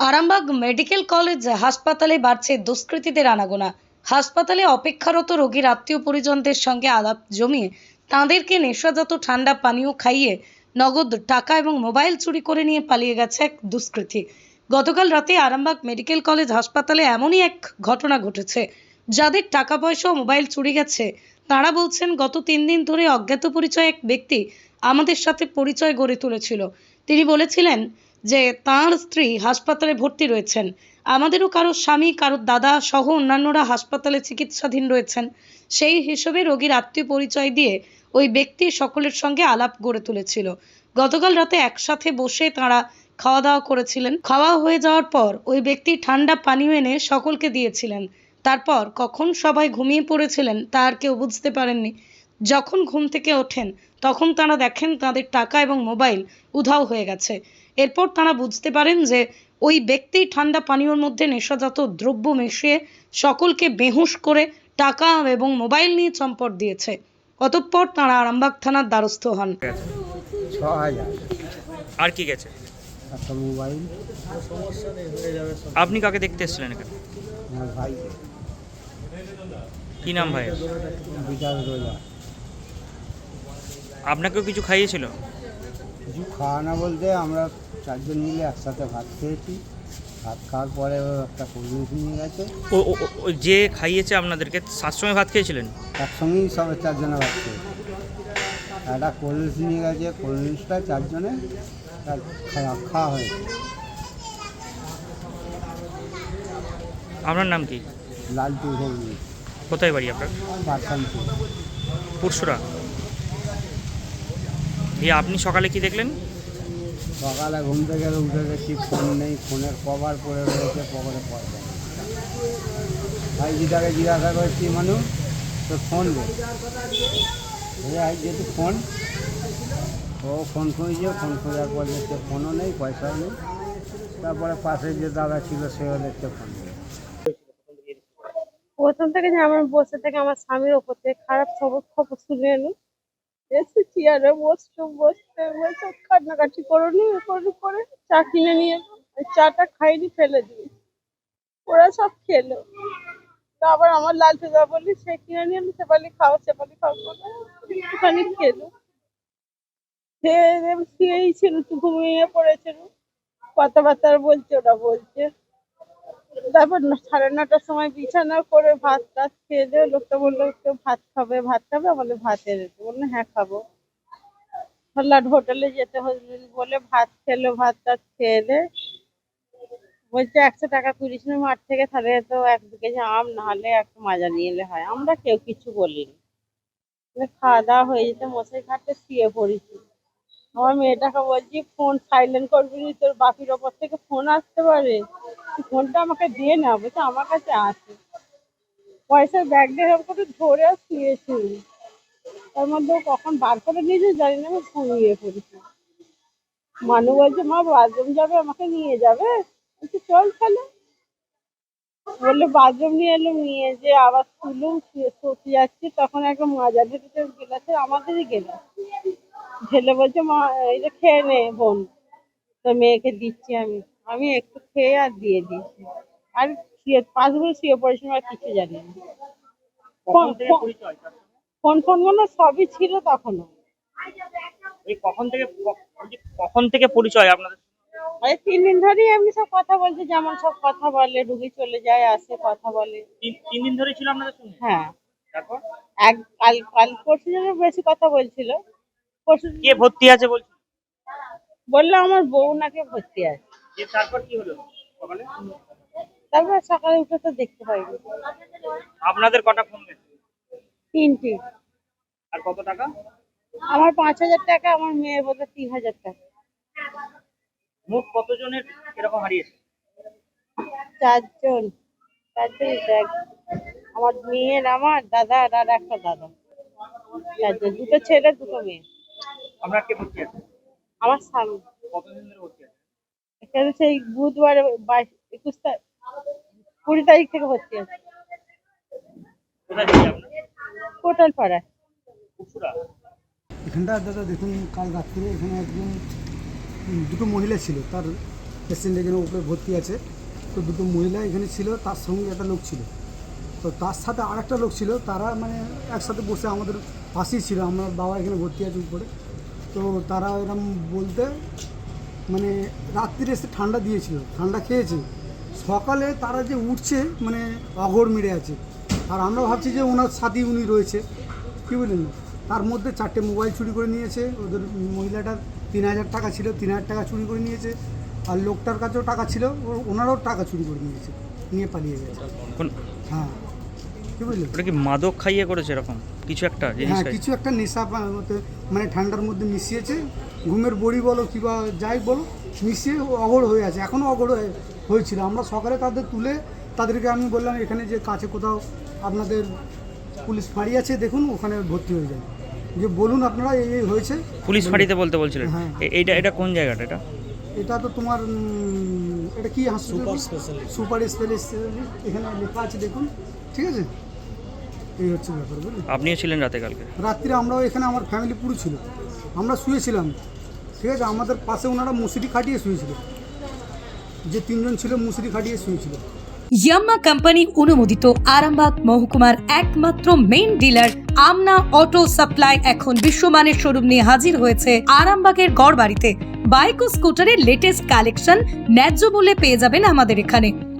Arambagh medical college হাসপাতালে বাড়ছে দুষ্কৃতীদের আনাগোনা। হাসপাতালে অপেক্ষারত রোগীর আত্মীয় পরিজনদের সঙ্গে আলাপ জমিয়ে তাঁদেরকে নেশাজাত ঠান্ডা পানীয় খাইয়ে নগদ টাকা এবং মোবাইল চুরি করে নিয়ে পালিয়ে গেছে এক দুষ্কৃতী। গতকাল রাতে আরামবাগ মেডিকেল কলেজ হাসপাতালে এমনই এক ঘটনা ঘটেছে, যাদের টাকা পয়সা ও মোবাইল চুরি গেছে। তাঁরা বলছেন, গত তিন দিন ধরে অজ্ঞাত পরিচয় এক ব্যক্তি আমাদের সাথে পরিচয় গড়ে তুলেছিল। তিনি বলেছিলেন যে তাঁর স্ত্রী হাসপাতালে ভর্তি রয়েছেন। আমাদেরও কারও স্বামী কারোর দাদা সহ অন্যান্যরা হাসপাতালে চিকিৎসাধীন রয়েছেন। সেই হিসেবে রোগীর আত্মীয় পরিচয় দিয়ে ওই ব্যক্তি সকলের সঙ্গে আলাপ গড়ে তুলেছিল। গতকাল রাতে একসাথে বসে তাঁরা খাওয়া দাওয়া করেছিলেন। খাওয়া হয়ে যাওয়ার পর ওই ব্যক্তি ঠান্ডা পানীয় এনে সকলকে দিয়েছিলেন। তারপর কখন সবাই ঘুমিয়ে পড়েছিলেন তা আর কেউ বুঝতে পারেননি। যখন ঘুম থেকে ওঠেন তখন তারা দেখেন তাদের টাকা এবং মোবাইল উধাও হয়ে গেছে। এরপর তারা বুঝতে পারেন যে ওই ব্যক্তি ঠান্ডা পানীয়র মধ্যে নেশাজাত দ্রব্য মিশিয়ে সকলকে বেহুঁশ করে টাকা এবং মোবাইল নিয়ে চম্পট দিয়েছে। অতঃপর তারা আরামবাগ থানার দ্বারস্থ হন। ছ হাজার। আর কি গেছে? একটা মোবাইল। আপনি কাকে দেখতে এসেছিলেন এখানে? আমার কি নাম ভাইয়ের? বিকাশ রোজা আপনাকেও কিছু খাইয়েছিল? কিছু খাওয়ানো বলতে আমরা চারজন মিলে একসাথে ভাত খেয়েছি। ভাত খাওয়ার পরে ও একটা কোল্ড নিয়ে গেছে। ও ও- ও- যে খাইয়েছে আপনাদেরকে সাত সময় ভাত খেয়েছিলেন? একসঙ্গেই সব চারজনে ভাত খেয়েছি। একটা কোল্ড ড্রিঙ্কস নিয়ে গেছে কোল্ড ড্রিঙ্কসটা চারজনে খাওয়া খাওয়া হয়েছে আপনার নাম কি? লালটু ঘুগনি কোথায় বাড়ি আপনার? পুরসুরা দিয়ে আপনি সকালে কি দেখলেন? সকালে ঘুম থেকে উঠে দেখি ফোন নেই ফোনের কভার পরে রয়েছে কভারে পয়সা ভাই ভাইজিটাকে জিজ্ঞাসা করছি মানুষ তো ফোন ভাই যেহেতু ফোন। ও ফোন খুঁজছে ফোন খোঁজার পর দেখছে ফোনও নেই পয়সাও নেই। তারপরে পাশে যে দাদা ছিল সেও দেখছে ফোন নেই। প্রথম থেকে যে আমার বসে থেকে আমার স্বামীর ওপর থেকে খারাপ খবর খবর শুনে এলো। এসে চেয়ারে বসছো, বসতে বসে কান্নাকাটি করনি এ করে চা কিনে নিয়ে ওই চাটা খাইনি, ফেলে দিই। ওরা সব খেলো। আবার আমার লালটু দা বললি, সে কিনে নিয়ে এলো, সেপালি খাও সেপালি খাও। করে একটুখানি খেলো। খেয়ে ছিল একটু ঘুমিয়ে পড়েছিল। কথাবার্তা বলছে, ওরা বলছে তারপর সাড়ে নটার সময় বিছানা করে ভাত টাত খেয়ে দিয়ে লোকটা বলল, কেউ ভাত খাবে? ভাত খাবে? বলে, ভাত এনে। বলল হ্যাঁ খাব। হল্লাট হোটেলে যেতে বলে, ভাত খেলো, ভাত টাত খেয়ে দে বলছে, একশো টাকা কুড়িস না মাঠ থেকে তাহলে তো এক দু কেজি আম, নাহলে একটু মাজা নিয়ে এলে হয়। আমরা কেউ কিছু বলিনি। খাওয়া দাওয়া হয়ে যেতে মশাই খাটে শুয়ে পড়েছি। আমার মেয়েটাকে বলছি, ফোন সাইলেন্ট করবি তোর বাপির ওপর থেকে ফোন আসতে পারে। ফোনটা আমাকে দিয়ে না, বলছে, আমার কাছে আছে। পয়সার ব্যাগ দিয়ে এরকম করে ধরে শুয়েছি। তার মধ্যে কখন বার করে নিয়েছে জানি না, আমি ঘুমিয়ে পড়েছি। মানু বলছে, মা বাথরুম যাবে, আমাকে নিয়ে যাবে? বলছি, চল তাহলে। বললে বাথরুম নিয়ে এলো, নিয়ে যে আবার শুয়ে, শুতে যাচ্ছি। তখন একটা মাজার ঢেকেছে গেলাছে, আমাদেরই গেলাস ছেলে বলছে মা এই যে খেয়ে নে বোন তো মেয়েকে দিচ্ছি আমি। আমি একটু খেয়ে আর দিয়ে দিয়েছি। আর শুয়ে পাঁচ শুয়ে পড়েছিলাম আর কিছু জানি না। ফোন ফোন- ফোন সবই ছিল তখনও। কখন থেকে কখন থেকে পরিচয় আপনাদের? মানে তিন দিন ধরেই এমনি সব কথা বলছে যেমন সব কথা বলে রুগী চলে যায় আসে কথা বলে। তিন দিন ধরে ছিল আপনাদের সঙ্গে? হ্যাঁ। তারপর? এক কাল কাল পরশু যেন বেশি কথা বলছিল কে ভর্তি আছে বলছি? বলল আমার বউ নাকি ভর্তি আছে। যে তারপর কি হলো? সকালে তারপর সকালে উঠে তো দেখতে পাইনি। আপনাদের কটা ফোন গেছে তিনটি। আর কত টাকা? আমার পাঁচ হাজার টাকা আমার মেয়ের বোধহয় তিন হাজার টাকা। মোট কতজনের এরকম হারিয়েছে? চারজন। চারজন দেখ আমার মেয়ের আমার দাদা আর একটা দাদা। চারজন। দুটো ছেলে দুটো মেয়ে। আপনার কে ভর্তি আছে? আমার স্বামী। কতদিন ধরে ভর্তি আছে? এখানে সেই বুধবার বাইশ একুশ তারিখ কুড়ি তারিখ থেকে ভর্তি আছে। কোথায় থেকে আপনার? কোটাল পাড়ায়। এখানটা দাদা দেখুন কাল রাত্রে এখানে একজন দুটো মহিলা ছিল তার পেশেন্ট এখানে উপরে ভর্তি আছে। তো দুটো মহিলা এখানে ছিল তার সঙ্গে একটা লোক ছিল। তো তার সাথে আরেকটা লোক ছিল তারা মানে একসাথে বসে আমাদের পাশেই ছিল আমার বাবা এখানে ভর্তি আছে উপরে। তো তারা এরকম বলতে মানে রাত্রিরে এসে ঠান্ডা দিয়েছিল ঠান্ডা খেয়েছে। সকালে তারা যে উঠছে মানে অঘর মেরে আছে। আর আমরা ভাবছি যে ওনার সাথী উনি রয়েছে। কী বললেন তার মধ্যে চারটে মোবাইল চুরি করে নিয়েছে। ওদের মহিলাটার তিন হাজার টাকা ছিল তিন হাজার টাকা চুরি করে নিয়েছে। আর লোকটার কাছেও টাকা ছিল ওনারও টাকা চুরি করে নিয়েছে। নিয়ে পালিয়ে গেছে। হ্যাঁ। ওটা কি মাদক খাইয়ে করেছে এরকম? কিছু একটা জিনিস হ্যাঁ কিছু একটা নেশা মানে ঠান্ডার মধ্যে মিশিয়েছে। ঘুমের বড়ি বলো কিংবা যাই বলো মিশিয়ে অগড় হয়ে আছে। এখনও অগড় হয়ে- হয়েছিল। আমরা সকালে তাদের তুলে তাদেরকে আমি বললাম এখানে যে কাছে কোথাও আপনাদের পুলিশ ফাঁড়ি আছে দেখুন ওখানে ভর্তি হয়ে যায় যে বলুন আপনারা এই এই হয়েছে। পুলিশ ফাঁড়িতে বলতে বলছিলেন হ্যাঁ। এ- এইটা এটা কোন জায়গাটা এটা? এটা তো তোমার এটা কি সুপার স্পেশালিস্ট সুপার স্পেশালিস্ট এখানে লেখা আছে দেখুন। ঠিক আছে? এই হচ্ছে ব্যাপার বুঝলি? আপনিও ছিলেন রাতে কালকে? রাত্রে আমরাও এখানে আমার ফ্যামিলি পুরো ছিল। আমরা শুয়েছিলাম ঠিক আছে? আমাদের পাশে ওনারা মুসুরি খাটিয়ে শুয়েছিল। যে তিনজন ছিল মুসুরি খাটিয়ে শুয়েছিল। ইয়াম্মা কোম্পানি অনুমোদিত আরামবাগ মহকুমার একমাত্র main dealer Amna auto supply এখন বিশ্বমানের শোরুম নিয়ে হাজির হয়েছে আরামবাগের গড়বাড়িতে। বাইক ও স্কুটারের লেটেস্ট কালেকশন ন্যায্য মূল্যে পেয়ে যাবেন আমাদের এখানে।